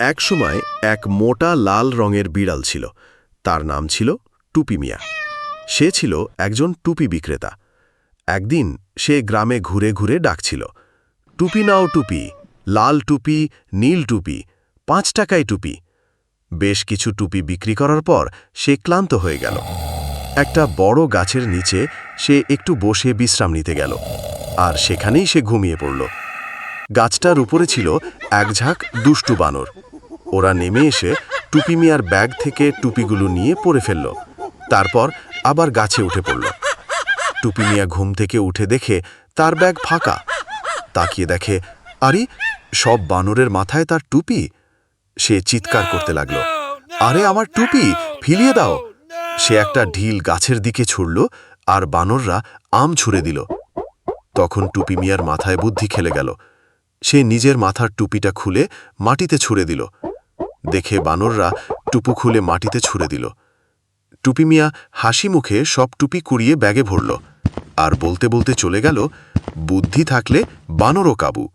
একসময় এক মোটা লাল রঙের বিড়াল ছিল। তার নাম ছিল টুপি মিয়া। সে ছিল একজন টুপি বিক্রেতা। একদিন সে গ্রামে ঘুরে ঘুরে ডাকছিল, টুপি নাও টুপি, লাল টুপি, নীল টুপি, পাঁচ টাকায় টুপি। বেশ কিছু টুপি বিক্রি করার পর সে ক্লান্ত হয়ে গেল। একটা বড় গাছের নিচে সে একটু বসে বিশ্রাম নিতে গেল আর সেখানেই সে ঘুমিয়ে পড়ল। গাছটার উপরে ছিল এক ঝাঁক দুষ্টু বানর। ওরা নেমে এসে টুপি মিয়ার ব্যাগ থেকে টুপিগুলো নিয়ে পরে ফেলল। তারপর আবার গাছে উঠে পড়ল। টুপি মিয়া ঘুম থেকে উঠে দেখে তার ব্যাগ ফাঁকা। তাকিয়ে দেখে, আরে, সব বানরের মাথায় তার টুপি? সে চিৎকার করতে লাগল। আরে, আমার টুপি, ফিলিয়ে দাও। সে একটা ঢিল গাছের দিকে ছুড়ল আর বানররা আম ছুঁড়ে দিল। তখন টুপি মিয়ার মাথায় বুদ্ধি খেলে গেল। সে নিজের মাথার টুপিটা খুলে মাটিতে ছুঁড়ে দিল। দেখে বানররা টুপু খুলে মাটিতে ছুঁড়ে দিল। টুপি মিয়া হাসি মুখে সব টুপি কুড়িয়ে ব্যাগে ভরল। আর বলতে বলতে চলে গেল, বুদ্ধি থাকলে বানরও কাবু।